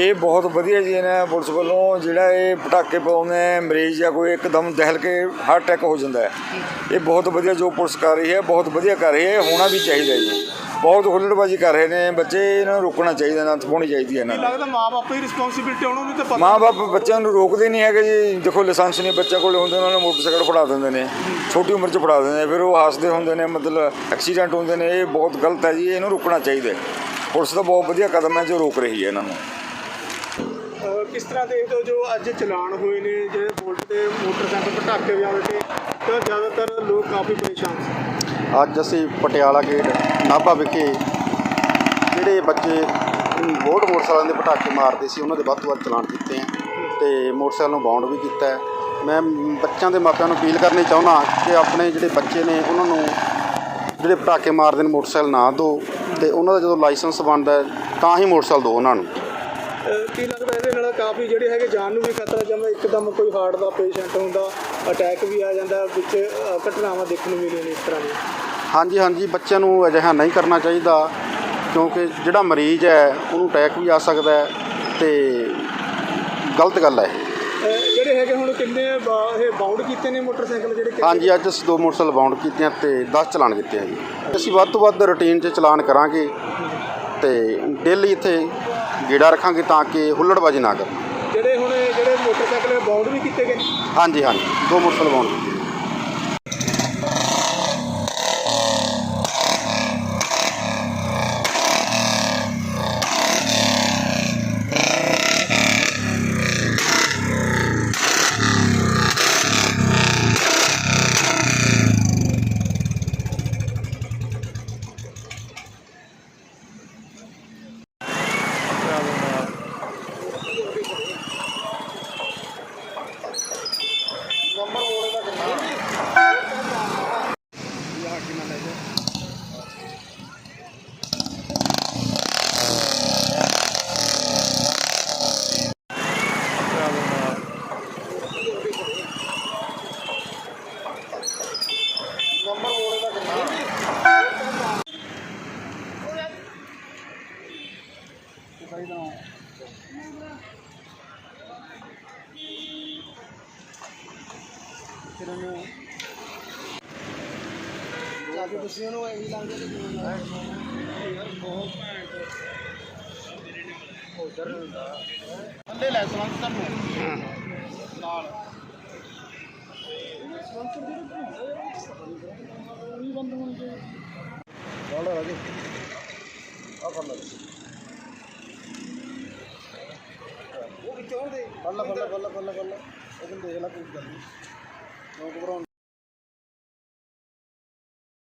ਇਹ ਬਹੁਤ ਵਧੀਆ ਜੀ ਨੇ ਪੁਲਿਸ ਵੱਲੋਂ ਜਿਹੜਾ ਇਹ ਪਟਾਕੇ ਪਾਉਂਦੇ ਮਰੀਜ਼ ਜਾਂ ਕੋਈ ਇੱਕਦਮ ਦਹਿਲ ਕੇ ਹਾਰਟ ਅਟੈਕ ਹੋ ਜਾਂਦਾ ਹੈ। ਇਹ ਬਹੁਤ ਵਧੀਆ ਜੋ ਪੁਲਿਸ ਕਰ ਰਹੀ ਹੈ ਬਹੁਤ ਵਧੀਆ ਕਰ ਰਹੀ ਹੈ ਇਹ ਹੋਣਾ ਵੀ ਚਾਹੀਦਾ ਜੀ। ਬਹੁਤ ਹੁੱਲੜਬਾਜੀ ਕਰ ਰਹੇ ਨੇ ਬੱਚੇ ਇਹਨਾਂ ਨੂੰ ਰੋਕਣਾ ਚਾਹੀਦਾ ਨਾ ਥਪਾਉਣੀ ਚਾਹੀਦੀ ਹੈ ਇਹਨਾਂ ਨੂੰ। ਲੱਗਦਾ ਮਾਪੇ ਹੀ ਰਿਸਪੌਂਸਿਬਿਲਟੀ ਉਹਨਾਂ ਨੂੰ ਤੇ ਪਤਾ ਮਾਂ-ਬਾਪ ਬੱਚਿਆਂ ਨੂੰ ਰੋਕਦੇ ਨਹੀਂ ਹੈਗੇ ਜੀ। ਦੇਖੋ ਲਾਇਸੈਂਸ ਨਹੀਂ ਬੱਚਾ ਕੋਲ ਹੁੰਦੇ ਉਹਨਾਂ ਨੂੰ ਮੋਟਰਸਾਈਕਲ ਫੜਾ ਦਿੰਦੇ ਨੇ ਛੋਟੀ ਉਮਰ 'ਚ ਫੜਾ ਦਿੰਦੇ ਨੇ ਫਿਰ ਉਹ ਹੱਸਦੇ ਹੁੰਦੇ ਨੇ ਮਤਲਬ ਐਕਸੀਡੈਂਟ ਹੁੰਦੇ ਨੇ ਇਹ ਬਹੁਤ ਗਲਤ ਹੈ ਜੀ ਇਹਨੂੰ ਰੋਕਣਾ ਚਾਹੀਦਾ। ਪੁਲਿਸ ਦਾ ਬਹੁਤ ਵਧੀਆ ਕਦਮ ਹੈ ਜੋ ਰੋਕ ਰਹੀ ਹੈ ਇਹਨਾਂ ਨੂੰ। ਕਿਸ ਤਰ੍ਹਾਂ ਦੇਖਦੇ ਹੋ ਜੋ ਅੱਜ ਚਲਾਨ ਹੋਏ ਨੇ, ਜਿਹੜੇ ਬੁਲਟ ਤੇ ਮੋਟਰਸਾਈਕਲ ਪਟਾਕੇ ਵਜਾਉਣ ਤੇ, ਤਾਂ ਜ਼ਿਆਦਾਤਰ ਲੋਕ ਕਾਫੀ ਪਰੇਸ਼ਾਨ ਸੀ ਅੱਜ ਅਸੀਂ ਪਟਿਆਲਾ ਗੇਟ, ਨਾਭਾ ਵਿਖੇ ਜਿਹੜੇ ਬੱਚੇ ਬੋਰਡ ਮੋਟਰਸਾਈਕਲਾਂ ਦੇ ਪਟਾਕੇ ਮਾਰਦੇ ਸੀ, ਉਹਨਾਂ ਦੇ ਵੱਧ ਤੋਂ ਵੱਧ ਚਲਾਨ ਕੀਤੇ ਆ ਤੇ ਮੋਟਰਸਾਈਕਲ ਨੂੰ ਬਾਉਂਡ ਵੀ ਕੀਤਾ ਹੈ। ਮੈਂ ਬੱਚਿਆਂ ਦੇ ਮਾਪਿਆਂ ਨੂੰ ਅਪੀਲ ਕਰਨੀ ਚਾਹੁੰਦਾ ਕਿ ਆਪਣੇ ਜਿਹੜੇ ਬੱਚੇ ਨੇ, ਉਹਨਾਂ ਨੂੰ ਜਿਹੜੇ ਪਟਾਕੇ ਮਾਰਦੇ ਨੇ, ਮੋਟਰਸਾਈਕਲ ਨਾ ਦਿਓ ਤੇ ਉਹਨਾਂ ਦਾ ਜਦੋਂ ਲਾਇਸੈਂਸ ਬਣਦਾ ਤਾਂ ਹੀ ਮੋਟਰਸਾਈਕਲ ਦਿਓ ਉਹਨਾਂ ਨੂੰ ਕੀ ਲੱਗਦਾ ਇਹਦੇ ਨਾਲ ਕਾਫੀ ਜਿਹੜੇ ਹੈਗੇ ਜਾਨ ਨੂੰ ਵੀ ਖਤਰਾ ਜਿਵੇਂ ਇੱਕਦਮ ਕੋਈ ਹਾਰਟ ਦਾ ਪੇਸ਼ੈਂਟ ਹੁੰਦਾ ਅਟੈਕ ਵੀ ਆ ਜਾਂਦਾ ਵਿੱਚ ਘਟਨਾਵਾਂ ਦੇਖਣ ਨੂੰ ਮਿਲੀਆਂ ਨੇ ਇਸ ਤਰ੍ਹਾਂ ਦੀਆਂ। ਹਾਂਜੀ ਹਾਂਜੀ ਬੱਚਿਆਂ ਨੂੰ ਅਜਿਹਾ ਨਹੀਂ ਕਰਨਾ ਚਾਹੀਦਾ ਕਿਉਂਕਿ ਜਿਹੜਾ ਮਰੀਜ਼ ਹੈ ਉਹਨੂੰ ਅਟੈਕ ਵੀ ਆ ਸਕਦਾ ਹੈ ਤੇ ਗਲਤ ਗੱਲ ਹੈ ਇਹ। ਜਿਹੜੇ ਹੈਗੇ ਹੁਣ ਕਿੰਨੇ ਬਾ- ਇਹ ਬਾਉਂਡ ਕੀਤੇ ਨੇ ਮੋਟਰਸਾਈਕਲ ਜਿਹੜੇ ਕਿ- ਹਾਂਜੀ ਅੱਜ ਅਸੀਂ ਦੋ ਮੋਟਰਸਾਈਕਲ ਬਾਉਂਡ ਕੀਤੇ ਆ ਤੇ 10 ਚਲਾਨ ਕੀਤੇ ਆ ਜੀ। ਅਸੀਂ ਵੱਧ ਤੋਂ ਵੱਧ ਰੁਟੀਨ 'ਚ ਚਲਾਨ ਕਰਾਂਗੇ ਤੇ ਡੇਲੀ ਇੱਥੇ ਗੇੜਾ ਰੱਖਾਂਗੇ ਤਾਂ ਕਿ ਹੁੱਲੜਬਾਜੀ ਨਾ ਕਰਨ ਜਿਹੜੇ ਹੁਣ ਜਿਹੜੇ ਮੋਟਰਸਾਈਕਲ ਬਾਉਂਡ ਵੀ ਕੀਤੇ ਗਏ। ਹਾਂਜੀ ਹਾਂਜੀ। ਦੋ ਮੋਟਰਸਾਈਕਲ ਬਾਉਂਡ ਲਾਗੇ ਤੁਸੀਂ ਉਹਨੂੰ ਐਂ ਲਾਗੇ ਤੇ ਕਿਉਂ ਨਾ ਯਾਰ ਬਹੁਤ ਭੈਣ ਉਧਰ ਹੁੰਦਾ ਥੱਲੇ ਲੈ ਸਵੰਤ ਨੂੰ ਨਾਲ ਸਵੰਤ ਦੇ ਨੂੰ ਬੰਦ ਹੋਣਗੇ ਨਾਲ ਆ పళ్ళ పళ్ళ పళ్ళ పళ్ళ పళ్ళ ఎదురు ఎలా కూర్చోండి ఒకపురం